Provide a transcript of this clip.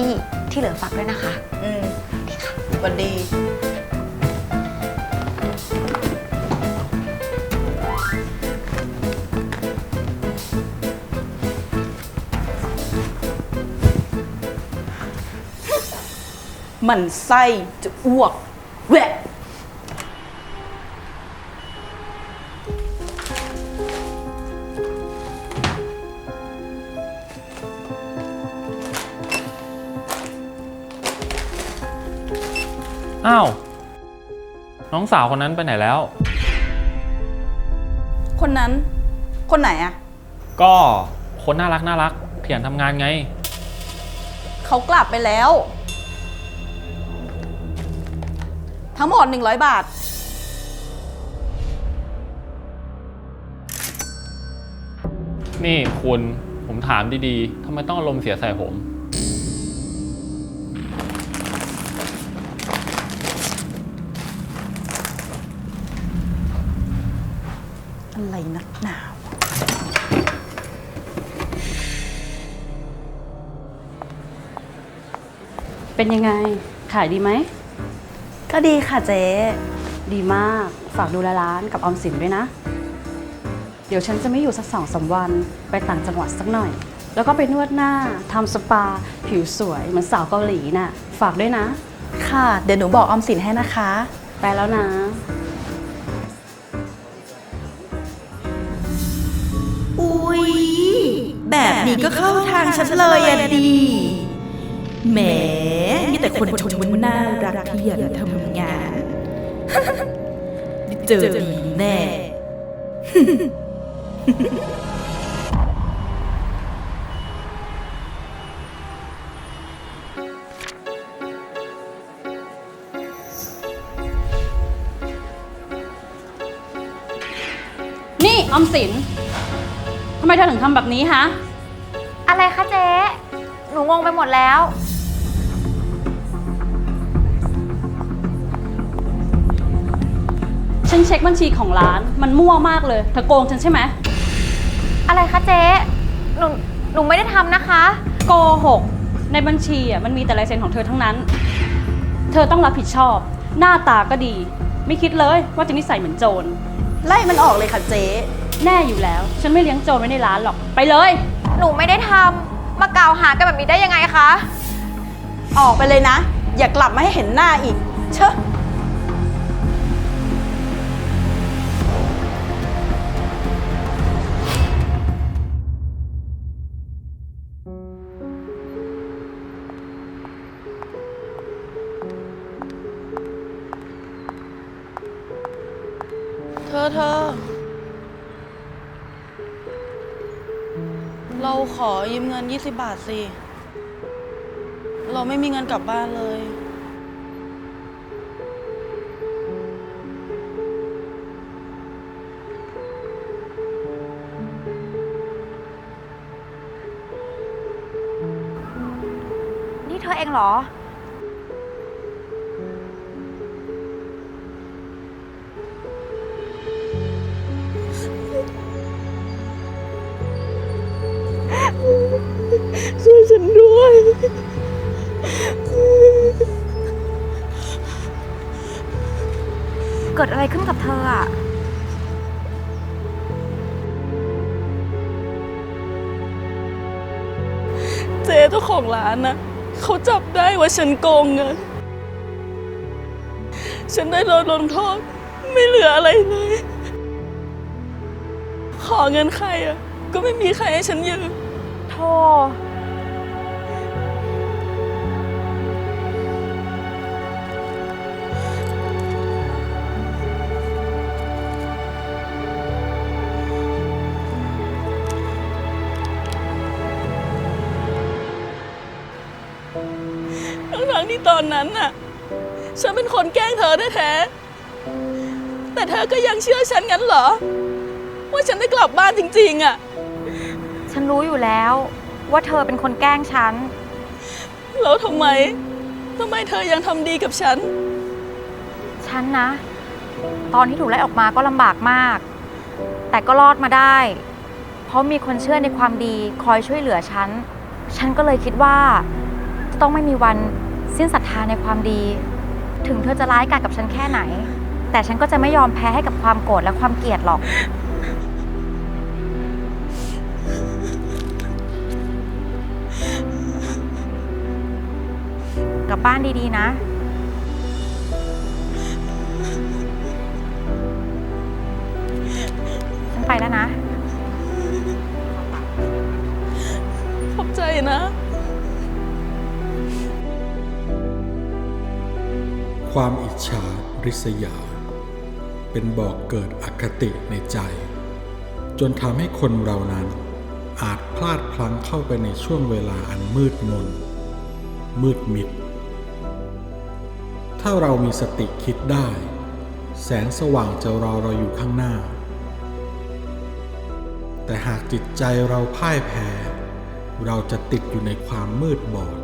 เวนก่อนนะพี่ที่เหลือฝากด้วยนะคะ อืมสวัสดี มันไส้จะอ้วกแหวะ อ้าว น้องสาวคนนั้นไปไหนแล้ว คนนั้น คนไหนอะก็คนน่ารักน่ารักขยันทำงานไง เขากลับไปแล้ว ทั้งหมด 100 บาท นี่คุณผมถามดีๆทำไมต้องอารมณ์เสียใส่ผม นักหนาว เป็นยังไง ขายดีไหม ก็ดีค่ะเจ๊ ดีมาก ฝากดูแลร้านกับออมสินด้วยนะ เดี๋ยวฉันจะไม่อยู่สักสองสามวัน ไปต่างจังหวัดสักหน่อย แล้วก็ไปนวดหน้า ทำสปา ผิวสวย เหมือนสาวเกาหลีน่ะ ฝากด้วยนะ ค่ะ เดี๋ยวหนูบอกออมสินให้นะคะ ไปแล้วนะ แบบนี้ก็เข้าทางฉันเลยอะดีแหมมีแต่คนชมว่าน่ารักขยันทำงาน เจอดีแน่นี่ออมสิน ทำไมเธอถึงทำแบบนี้ฮะ อะไรคะเจ๊ หนูงงไปหมดแล้ว ฉันเช็คบัญชีของร้าน มันมั่วมากเลย เธอโกงฉันใช่ไหม อะไรคะเจ๊ หนู หนูไม่ได้ทำนะคะ โกหก ในบัญชีอะมันมีแต่ลายเซ็นของเธอทั้งนั้น เธอต้องรับผิดชอบ หน้าตาก็ดี ไม่คิดเลยว่าจะนิสัยเหมือนโจร ไล่มันออกเลยค่ะเจ๊ แน่อยู่แล้ว ฉันไม่เลี้ยงโจรไว้ในร้านหรอก ไปเลย หนูไม่ได้ทำมากล่าวหากันแบบนี้ได้ยังไงคะ ออกไปเลยนะ อย่ากลับมาให้เห็นหน้าอีก เชอะเธอเธอ เราขอยืมเงิน 20 บาทสิ เราไม่มีเงินกลับบ้านเลย นี่เธอเองเหรอ กิดอะไรขึ้นกับเธออะเจ๊เจ้าของร้านนะเขาจับได้ว่าฉันโกงเงิน ฉันได้โดนลงโทษไม่เหลืออะไรเลย ขอเงินใครอะก็ไม่มีใครให้ฉันยืม โธ่ ทั้งๆที่ตอนนั้นน่ะ ฉันเป็นคนแกล้งเธอแท้ๆแต่เธอก็ยังเชื่อฉันงั้นเหรอ ว่าฉันได้กลับบ้านจริง ๆอะ ฉันรู้อยู่แล้วว่าเธอเป็นคนแกล้งฉัน แล้วทำไมทำไมเธอยังทำดีกับฉัน ฉันนะ ตอนที่ถูกไล่ออกมาก็ลำบากมาก แต่ก็รอดมาได้ เพราะมีคนเชื่อในความดีคอยช่วยเหลือฉัน ฉันก็เลยคิดว่าต้องไม่มีวัน สิ้นศรัทธาในความดี ถึงเธอจะร้ายกาจกับฉันแค่ไหน แต่ฉันก็จะไม่ยอมแพ้ให้กับความโกรธและความเกลียดหรอก กลับบ้านดีๆนะ ฉันไปแล้วนะ ขอบใจนะ ความอิจฉาริษยา เป็นบ่อกเกิดอคติในใจ จนทำให้คนเรานั้น อาจพลาดพลั้งเข้าไปในช่วงเวลาอันมืดมน มืดมิด ถ้าเรามีสติคิดได้ แสงสว่างจะรอเราอยู่ข้างหน้า แต่หากจิตใจเราพ่ายแพ้ เราจะติดอยู่ในความมืดบอด